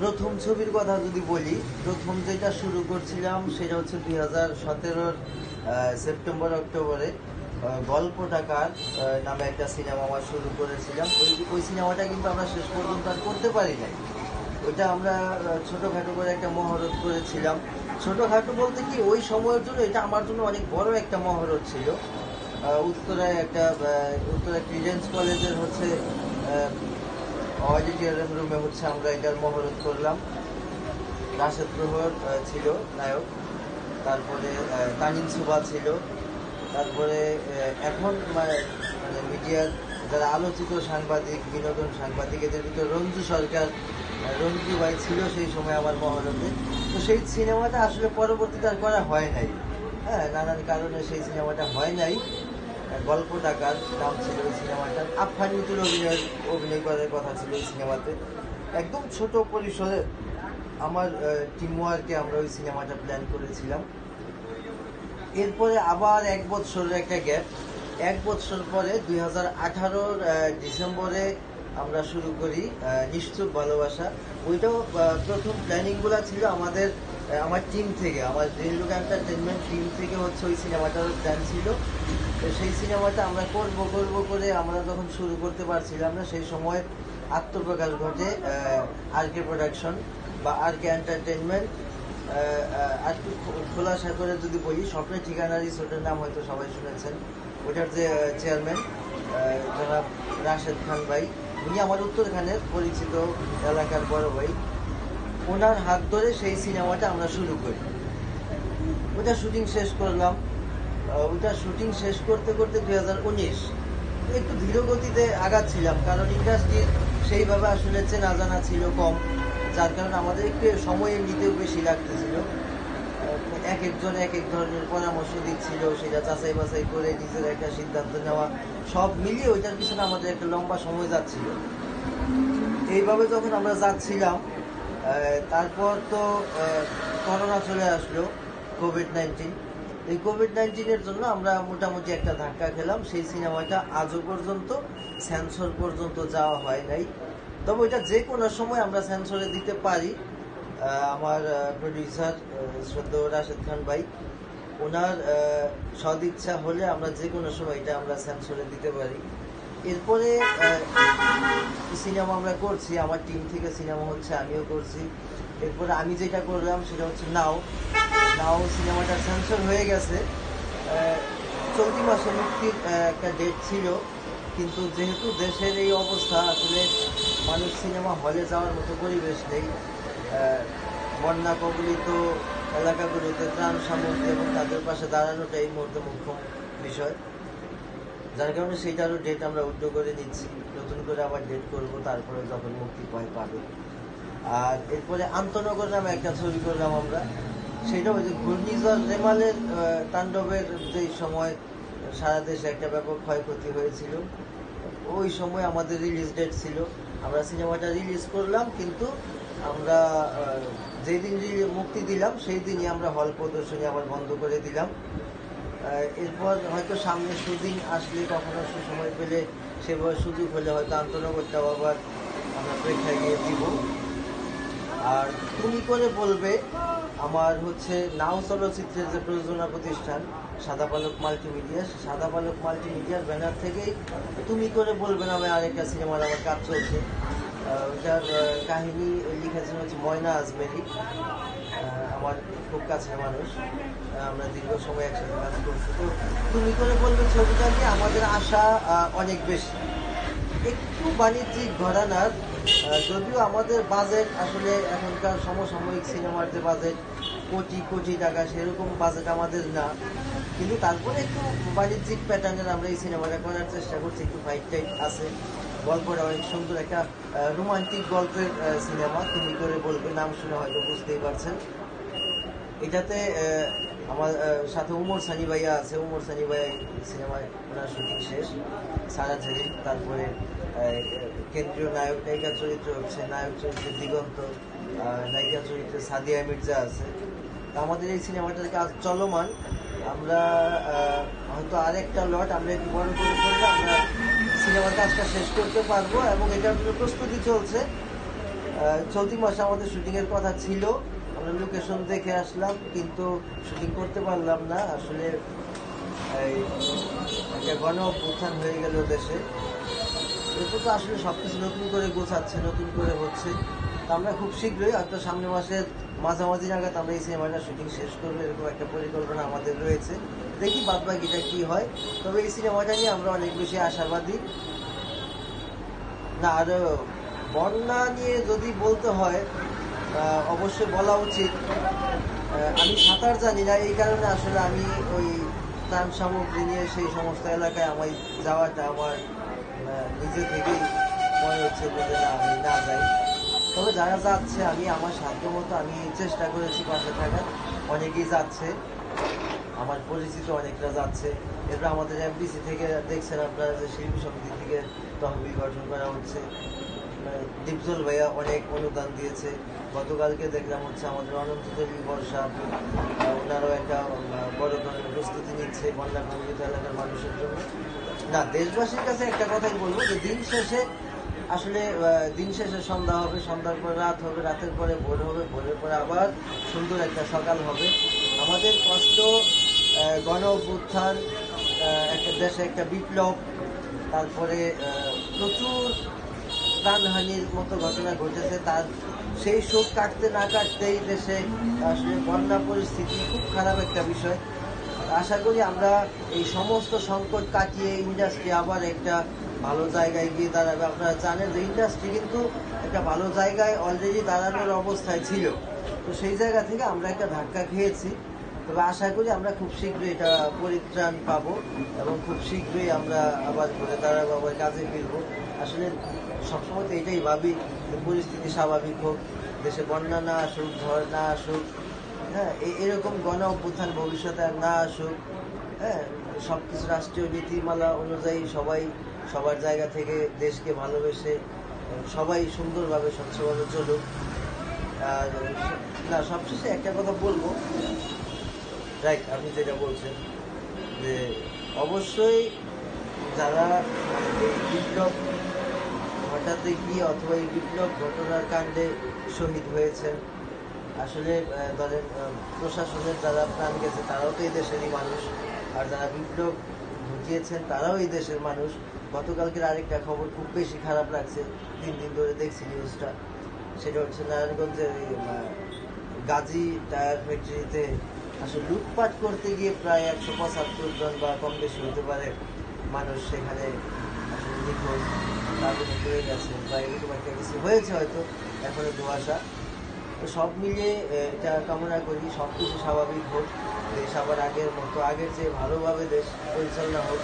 প্রথম ছবির কথা যদি বলি, প্রথম যেটা শুরু করছিলাম সেটা হচ্ছে দুই হাজার সতেরোর সেপ্টেম্বর, অক্টোবরে। গল্প টাকার নামে একটা সিনেমা আমার শুরু করেছিলাম। ওই ওই সিনেমাটা কিন্তু আমরা শেষ পর্যন্ত আর করতে পারি নাই। ওইটা আমরা ছোটোখাটো করে একটা মহরত করেছিলাম। ছোটোখাটো বলতে কি, ওই সময়ের জন্য এটা আমার জন্য অনেক বড় একটা মহরত ছিল। উত্তরায় একটা উত্তরা ক্রিডেন্স কলেজের হচ্ছে অডিটোরিয়াম রুমে হচ্ছে আমরা এটার মহরত করলাম। রাশেদ প্রহর ছিল নায়ক। তারপরে তানিম সুবা ছিল। তারপরে এখন মানে মিডিয়ার যারা আলোচিত সাংবাদিক, বিনোদন সাংবাদিক, এদের ভিতরে রঞ্জু সরকার রঞ্জু ভাই ছিল সেই সময় আমার মহরতে। তো সেই সিনেমাটা আসলে পরবর্তীতে আর করা হয় নাই। হ্যাঁ নানান কারণে সেই সিনেমাটা হয় নাই। গল্প ডাকার নাম ছিল ওই সিনেমাটার মিতুল অভিনয় অভিনয় করার কথা ছিল ওই সিনেমাতে। একদম ছোট পরিসরে আমার টিম ওয়ার্কে আমরা ওই সিনেমাটা প্ল্যান করেছিলাম। এরপরে আবার এক বছরের একটা গ্যাপ এক বছর পরে দুই হাজার আঠারোর ডিসেম্বরে আমরা শুরু করি নিশ্চুপ ভালোবাসা। ওইটাও প্রথম প্ল্যানিংগুলো ছিল আমাদের আমার টিম থেকে, আমার রেলুক এন্টারটেনমেন্ট টিম থেকে হচ্ছে ওই সিনেমাটার প্ল্যান ছিল। তো সেই সিনেমাটা আমরা করব করব করে আমরা যখন শুরু করতে পারছিলাম না। সেই সময় আত্মপ্রকাশ ঘটে আর কে প্রোডাকশন বা আর কে এন্টারটেনমেন্ট আর খো- খোলাসা করে যদি বলি, স্বপ্নের ঠিকানা রিসোর্টের নাম হয়তো সবাই শুনেছেন। ওটার যে চেয়ারম্যান জনাব রাশেদ খান ভাই। উনি আমার উত্তরখানের পরিচিত এলাকার বড় ভাই। ওনার হাত ধরে সেই সিনেমাটা আমরা শুরু করি। ওটা শুটিং শেষ করলাম। ওটা শুটিং শেষ করতে করতে দুই হাজার উনিশ একটু ধীর গতিতে আগাচ্ছিলাম, কারণ ইন্ডাস্ট্রির সেইভাবে আসলে চেনা জানা ছিল কম, যার কারণে আমাদের একটু সময় নিতেও বেশি লাগতেছিল। এক একজন এক এক ধরনের পরামর্শ দিচ্ছিল, সেটা যাচাই বাছাই করে নিজের একটা সিদ্ধান্ত নেওয়া, সব মিলিয়ে ওইটার পিছনে আমাদের একটা লম্বা সময় যাচ্ছিল। এইভাবে যখন আমরা যাচ্ছিলাম তারপর তো করোনা চলে আসলো কোভিড নাইন্টিন এই কোভিড নাইন্টিনের জন্য আমরা মোটামুটি একটা ধাক্কা খেলাম, সেই সিনেমাটা আজও পর্যন্ত সেন্সর পর্যন্ত যাওয়া হয় নাই। তবে ওইটা যে কোনো সময় আমরা সেন্সরে দিতে পারি। আমার প্রডিউসার শ্রদ্ধ রাশেদ খান ভাই। ওনার সদিচ্ছা হলে আমরা যে কোনো সময় এটা আমরা সেন্সরে দিতে পারি। এরপরে সিনেমা আমরা করছি, আমার টিম থেকে সিনেমা হচ্ছে, আমিও করছি। এরপরে আমি যেটা করলাম সেটা হচ্ছে নাও নাও সিনেমাটা সেন্সর হয়ে গেছে। চলতি মাসে মুক্তির একটা ডেট ছিল। কিন্তু যেহেতু দেশের এই অবস্থা, আসলে মানুষ সিনেমা হলে যাওয়ার মতো পরিবেশ নেই। বন্যা কবলিত এলাকাগুলোতে ত্রাণ সামগ্রী এবং তাদের পাশে দাঁড়ানোটা এই মুহূর্তে মুখ্য বিষয়। যার কারণে সেইটারও ডেট আমরা উদ্যোগ করে নিচ্ছি। নতুন করে আবার ডেট করব, তারপরে যখন মুক্তি পাই পাবে। আর এরপরে আন্তনগর নামে একটা ছবি করলাম আমরা। সেটা ওই যে ঘূর্ণিঝড় রেমালের তাণ্ডবের যে সময় সারা দেশে একটা ব্যাপক ক্ষয়ক্ষতি হয়েছিল, ওই সময় আমাদের রিলিজ ডেট ছিল। আমরা সিনেমাটা রিলিজ করলাম, কিন্তু আমরা আহ, যেই দিন রি- মুক্তি দিলাম সেই দিনই আমরা হল প্রদর্শনী আবার বন্ধ করে দিলাম। এরপর হয়তো সামনে সুদিন আসলে কখনো সুসময় পেলে সেভাবে সুযোগ হলে হয়তো আন্তনগরটাও আবার আমরা প্রেক্ষায় গিয়ে দিব। আর তুমি করে বলবে আমার হচ্ছে নাও চলচ্চিত্রের যে প্রযোজনা প্রতিষ্ঠান সাদা পালক মাল্টিমিডিয়া সাদা পালক মাল্টিমিডিয়ার ব্যানার থেকেই তুমি করে বলবে নামে আরেকটা সিনেমার আমার কাজ চলছে। ওটার কাহিনী লিখেছেন হচ্ছে ময়না আজমেরি। আমার খুব কাছের মানুষ। আমরা দীর্ঘ সময় একসাথে কাজ করছি। তো তুমি করে বলবে ছবিটা নিয়ে আমাদের আশা অনেক বেশি। একটু বাণিজ্যিক ঘরানার যদিও আমাদের বাজেট আসলে এখনকার সমসাময়িক সিনেমার যে বাজেট, কোটি কোটি টাকা, সেরকম বাজেট আমাদের না। কিন্তু তারপরে একটু বাণিজ্যিক প্যাটার্নের আমরা এই সিনেমাটা করার চেষ্টা করছি, একটু ফাইট টাইট আছে। গল্পটা অনেক সুন্দর একটা রোমান্টিক গল্পের সিনেমা। তুমি করে বলবে, নাম শুনে হয়তো বুঝতেই পারছেন। এটাতে আমার সাথে উমর সানি ভাইয়া আছে। উমর সানি ভাইয়া সিনেমায় ওনার শুটিং শেষ। সারা জেরিন, তারপরে কেন্দ্রীয় নায়ক নায়িকা চরিত্র হচ্ছে, নায়ক চরিত্রে দিগন্ত নায়িকা চরিত্রে সাদিয়া মির্জা আছে। আমাদের এই সিনেমাটার কাজ চলমান। আমরা হয়তো আরেকটা লট আমরা একটু বড় করে করলে আমরা সিনেমার কাজটা শেষ করতে পারব এবং এটার জন্য প্রস্তুতি চলছে। চলতি মাসে আমাদের শুটিং এর কথা ছিল, আমরা লোকেশন দেখে আসলাম, কিন্তু শুটিং করতে পারলাম না। আসলে একটা গণ অভ্যুত্থান হয়ে গেল দেশে। এরপর তো আসলে সব কিছু নতুন করে গোছাচ্ছে, নতুন করে হচ্ছে। আমরা খুব শীঘ্রই, হয়তো সামনের মাসের মাঝামাঝি নাগাদ আমরা এই সিনেমাটা শুটিং শেষ করব, এরকম একটা পরিকল্পনা আমাদের রয়েছে। দেখি বাদ বাকিটা কি হয়। তবে এই সিনেমাটা নিয়ে আমরা অনেক বেশি আশাবাদী। না, আর বন্যা নিয়ে যদি বলতে হয় অবশ্যই বলা উচিত আমি সাঁতার জানি না, এই কারণে আসলে আমি ওই ত্রাণ সামগ্রী নিয়ে সেই সমস্ত এলাকায় আমার যাওয়াটা আমার নিজে থেকেই মনে হচ্ছে যে না, আমি না যাই। তবে যারা যাচ্ছে, আমি আমার সাধ্য মতো আমি চেষ্টা করেছি পাশে থাকার। অনেকেই যাচ্ছে। আমার পরিচিত অনেকরা যাচ্ছে। এরপর আমাদের এমপিসি থেকে দেখছেন আপনারা যে শিল্পী সমিতি থেকে তহবিল গঠন করা হচ্ছে। দীপজল ভাইয়া অনেক অনুদান দিয়েছে। গতকালকে দেখলাম হচ্ছে আমাদের অনন্ত দেবী বর্ষা ওনারাও একটা বড় ধরনের প্রস্তুতি নিচ্ছে বন্যা প্রভাবিত এলাকার মানুষের জন্য। না, দেশবাসীর কাছে একটা কথাই বলব যে দিন শেষে আসলে দিন শেষে সন্ধ্যা হবে, সন্ধ্যার পরে রাত হবে, রাতের পরে ভোর হবে, ভোরের পরে আবার সুন্দর একটা সকাল হবে। আমাদের কষ্ট গণ অভ্যুত্থান একটা দেশে একটা বিপ্লব, তারপরে প্রচুর প্রাণহানির মতো ঘটনা ঘটেছে। তার সেই শোক কাটতে না কাটতেই দেশে আসলে বন্যা পরিস্থিতি খুব খারাপ একটা বিষয়। আশা করি আমরা এই সমস্ত সংকট কাটিয়ে ইন্ডাস্ট্রি আবার একটা ভালো জায়গায় গিয়ে দাঁড়াবে। আপনারা জানেন যে ইন্ডাস্ট্রি কিন্তু একটা ভালো জায়গায় অলরেডি দাঁড়ানোর অবস্থায় ছিল। তো সেই জায়গা থেকে আমরা একটা ধাক্কা খেয়েছি। তবে আশা করি আমরা খুব শীঘ্রই এটা পরিত্রাণ পাবো এবং খুব শীঘ্রই আমরা আবার ঘুরে দাঁড়াবো, আবার কাজে ফিরবো। আসলে সবসময় তো এটাই ভাবি যে পরিস্থিতি স্বাভাবিক হোক, দেশে বন্যা না আসুক, ঝড় না আসুক হ্যাঁ এরকম গণ অভ্যুত্থান ভবিষ্যতে আর না আসুক হ্যাঁ সব কিছু রাষ্ট্রীয় নীতিমালা অনুযায়ী সবাই সবার জায়গা থেকে দেশকে ভালোবেসে সবাই সুন্দরভাবে, স্বচ্ছভাবে চলুক। আর না, সবশেষে একটা কথা বলব। রাইট, আপনি যেটা বলছেন যে অবশ্যই যারা বিপ্লব ঘটাতে গিয়ে অথবা এই বিপ্লব ঘটনার কাণ্ডে শহীদ হয়েছেন আসলে ধরেন প্রশাসনের যারা প্রাণ গেছে, তারাও তো এই দেশেরই মানুষ। আর যারা বিপ্লব ঘটিয়েছেন, তারাও এই দেশের মানুষ। গতকালকের আরেকটা খবর খুব বেশি খারাপ লাগছে। তিন দিন ধরে দেখছি নিউজটা সেটা হচ্ছে নারায়ণগঞ্জের গাজী টায়ার ফ্যাক্টরিতে আসলে লুটপাট করতে গিয়ে প্রায় একশো পঁচাত্তর জন বা কম বেশি হতে পারে মানুষ সেখানে আসলে নিখোঁজ। তাদের পড়ে গেছে বা এরকম একটা কিছু হয়েছে হয়তো। এখনও ধোয়াশা। তো সব মিলিয়ে এটা কামনা করি সব কিছু স্বাভাবিক হোক, দেশ আবার আগের মতো, আগের চেয়ে ভালোভাবে দেশ পরিচালনা হোক।